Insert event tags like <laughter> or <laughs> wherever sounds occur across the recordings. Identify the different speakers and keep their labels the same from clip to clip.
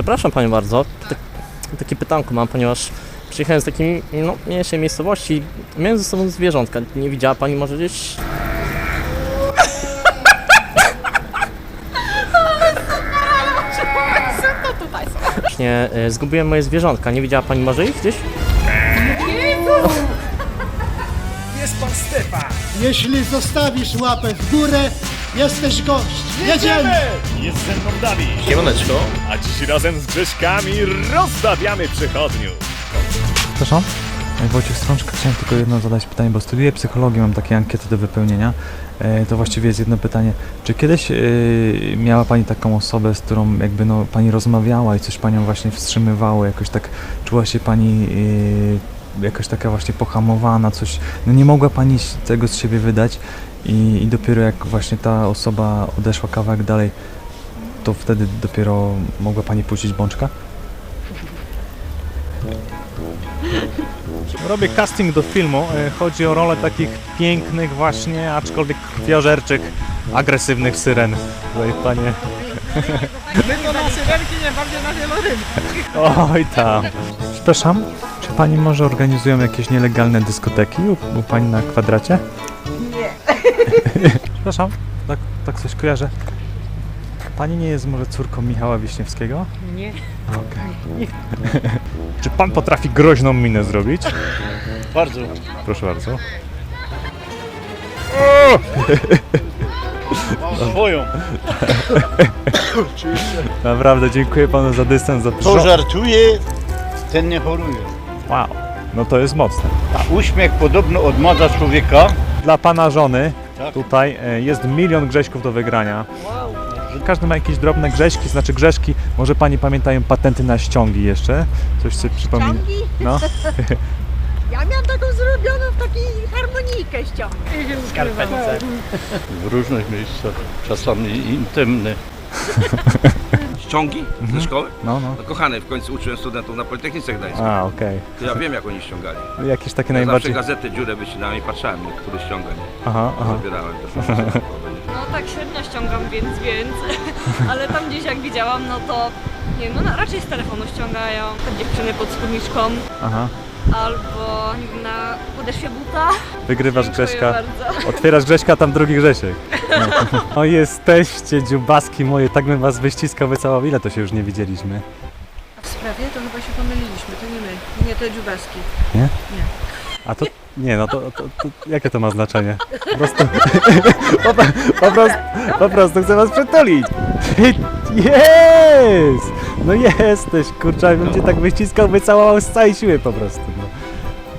Speaker 1: przepraszam Panią bardzo, tak, takie pytanko mam, ponieważ przyjechałem z takiej no, mniejszej miejscowości, miałem ze sobą zwierzątka, nie widziała Pani może gdzieś? Właśnie e, zgubiłem moje zwierzątka, nie widziała Pani może ich gdzieś?
Speaker 2: Jest pan Stefan!
Speaker 3: Jeśli zostawisz łapę w górę, jesteś gość. Jedziemy!
Speaker 2: Jest ze mną Dawid!
Speaker 1: Siemaneczko.
Speaker 2: A dziś razem z Grześkami rozstawiamy przechodniów!
Speaker 4: Przepraszam? Wojciech Strączka, chciałem tylko jedno zadać pytanie, bo studiuję psychologię, mam takie ankiety do wypełnienia. E, to właściwie jest jedno pytanie. Czy kiedyś e, miała Pani taką osobę, z którą jakby no, Pani rozmawiała i coś Panią właśnie wstrzymywało, jakoś tak czuła się Pani jakoś taka właśnie pohamowana, coś, no nie mogła Pani tego z siebie wydać i, i dopiero jak właśnie ta osoba odeszła kawałek dalej, to wtedy dopiero mogła Pani puścić bączka?
Speaker 5: Robię casting do filmu. E, Chodzi o rolę takich pięknych właśnie, aczkolwiek krwiożerczych, agresywnych syren. Tutaj panie...
Speaker 6: To na syrenki, nie bardziej na wielorybki.
Speaker 5: Oj tam.
Speaker 4: Przepraszam, czy pani może organizują jakieś nielegalne dyskoteki u, u pani na kwadracie?
Speaker 6: Nie. <laughs>
Speaker 4: Przepraszam, tak, tak coś kojarzę. Pani nie jest może córką Michała Wiśniewskiego?
Speaker 6: Nie.
Speaker 4: Okej.
Speaker 5: Czy pan potrafi groźną minę zrobić?
Speaker 1: Bardzo.
Speaker 5: Proszę bardzo.
Speaker 1: Swoją.
Speaker 4: Naprawdę, dziękuję panu za dystans, za
Speaker 7: Kto żartuje, ten nie choruje.
Speaker 4: Wow, no to jest mocne.
Speaker 7: A uśmiech podobno odmadza człowieka.
Speaker 4: Dla pana żony
Speaker 7: Tak.
Speaker 4: tutaj e, jest milion grześków do wygrania. Każdy ma jakieś drobne grześki, znaczy grzeszki. Może pani pamiętają patenty na ściągi jeszcze? Coś sobie przypomina?
Speaker 6: Ciągi?
Speaker 4: No. <laughs>
Speaker 6: Ja miałam taką zrobioną w takiej harmonijkę ściągnę.
Speaker 1: Skarpetce.
Speaker 7: W różnych miejscach, czasami intymnych. <laughs>
Speaker 8: Ściągi ze szkoły?
Speaker 4: No, no.
Speaker 8: No kochany, w końcu uczyłem studentów na Politechnice Gdańskiej.
Speaker 4: A, okej.
Speaker 8: To ja wiem jak oni ściągali.
Speaker 4: Jakieś takie
Speaker 8: Ja
Speaker 4: najbardziej...
Speaker 8: zawsze gazety dziurę wycinałem i patrzałem, który ściąga. Nie?
Speaker 4: Aha, aha.
Speaker 8: Zabierałem to.
Speaker 9: No tak średnio ściągam, więc więc. <laughs> Ale tam gdzieś jak widziałam, no to nie no, no raczej z telefonu ściągają. Te dziewczyny pod spódniczką
Speaker 4: Aha.
Speaker 9: Albo na podeszwie buta.
Speaker 4: Wygrywasz
Speaker 9: Dziękuję
Speaker 4: Grześka.
Speaker 9: bardzo.
Speaker 4: Otwierasz Grześka, a tam drugi Grzesiek. No. <laughs> O jesteście, dziubaski moje, tak bym was wyściskał, wycałował. Ile to się już nie widzieliśmy?
Speaker 6: W sprawie to chyba się pomyliliśmy, to nie my. Nie, te dziubaski.
Speaker 4: A to, nie no, to, to, to jakie to ma znaczenie? Po prostu, <laughs> po, po, prostu, po prostu chcę was przytulić. <laughs> Jest! No jesteś, kurczę, bym cię tak wyściskał, wycałował z całej siły po prostu.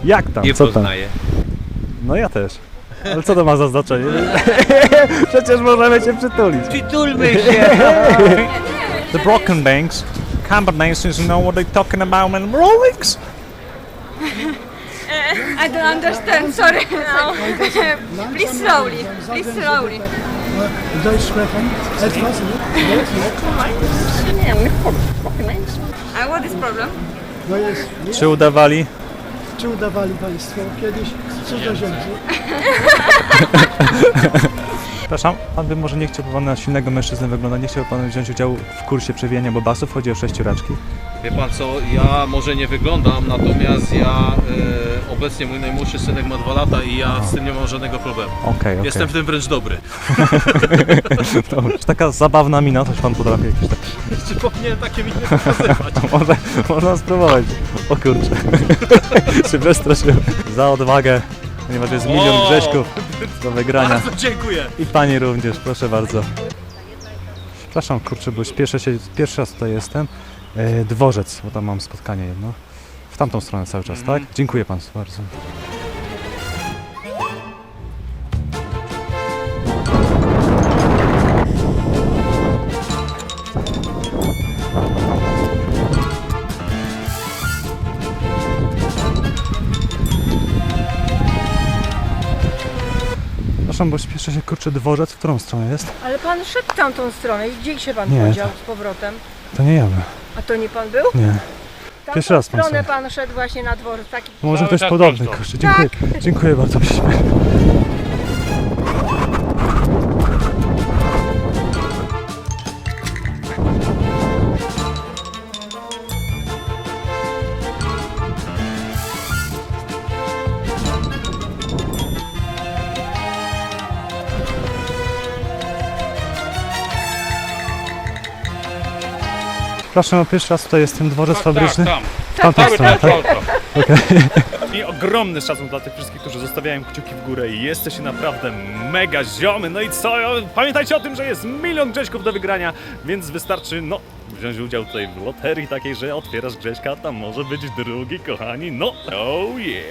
Speaker 4: Jak tam, co tam? No ja też. Ale co to ma za znaczenie? <laughs> Przecież możemy cię przytulić.
Speaker 7: Przytulmy się! <laughs>
Speaker 5: The Broken Banks, combinations, you know what they're talking about, man. Rolex?
Speaker 9: I don't understand, sorry. No. <laughs> Please slowly, please slowly.
Speaker 3: Deutsch sprechen? Etwas?
Speaker 9: A what is problem?
Speaker 3: No jest,
Speaker 4: Czy udawali?
Speaker 3: Czy udawali Państwo kiedyś cudzoziemcy? <laughs>
Speaker 4: Przepraszam, pan by może nie chciał pan na silnego mężczyznę wyglądać, nie chciał pan wziąć udziału w kursie przewijania bobasów, chodzi o sześciuraczki.
Speaker 10: Wie pan co, ja może nie wyglądam, natomiast ja e, obecnie mój najmłodszy synek ma dwa lata i ja z tym nie mam żadnego problemu.
Speaker 4: Okej, okej.
Speaker 10: Jestem w tym wręcz dobry. <laughs>
Speaker 4: Dobrze. Taka zabawna mina, coś pan potrafi jakieś tak. <laughs>
Speaker 10: Czy powinien takie miny pokazywać? <laughs>
Speaker 4: Może, można spróbować. O kurczę. się przestraszyłem. Za odwagę, ponieważ jest milion
Speaker 10: O!
Speaker 4: grześków do wygrania.
Speaker 10: Bardzo dziękuję.
Speaker 4: I pani również, proszę bardzo. Przepraszam, kurczę, bo śpieszę się, pierwszy raz tutaj jestem. E, dworzec, bo tam mam spotkanie jedno. W tamtą stronę cały czas, tak? Dziękuję państwu bardzo. Przepraszam, bo śpieszę się, kurczę, dworzec, w którą stronę jest?
Speaker 6: Ale pan szedł tamtą stronę i gdzie się pan
Speaker 4: Nie,
Speaker 6: podział z powrotem?
Speaker 4: To nie ja bym.
Speaker 6: A to nie pan był?
Speaker 4: Nie.
Speaker 6: Tamtą
Speaker 4: Pierwszy raz pan
Speaker 6: stronę
Speaker 4: stoi.
Speaker 6: pan szedł właśnie na dworzec, taki
Speaker 4: Może ktoś podobny, kurczę. Dziękuję, dziękuję bardzo.
Speaker 10: Przepraszam, pierwszy raz tutaj jestem, dworzec fabryczny.
Speaker 11: tam.
Speaker 10: W tamtą stronę, tak?
Speaker 4: I ogromny szacun dla tych wszystkich, którzy zostawiają kciuki w górę i jesteście naprawdę mega ziomy. No i co? Pamiętajcie o tym, że jest milion Grześków do wygrania, więc wystarczy, no, wziąć udział tutaj w loterii takiej, że otwierasz Grześka, tam może być drugi, kochani. No, oh yeah!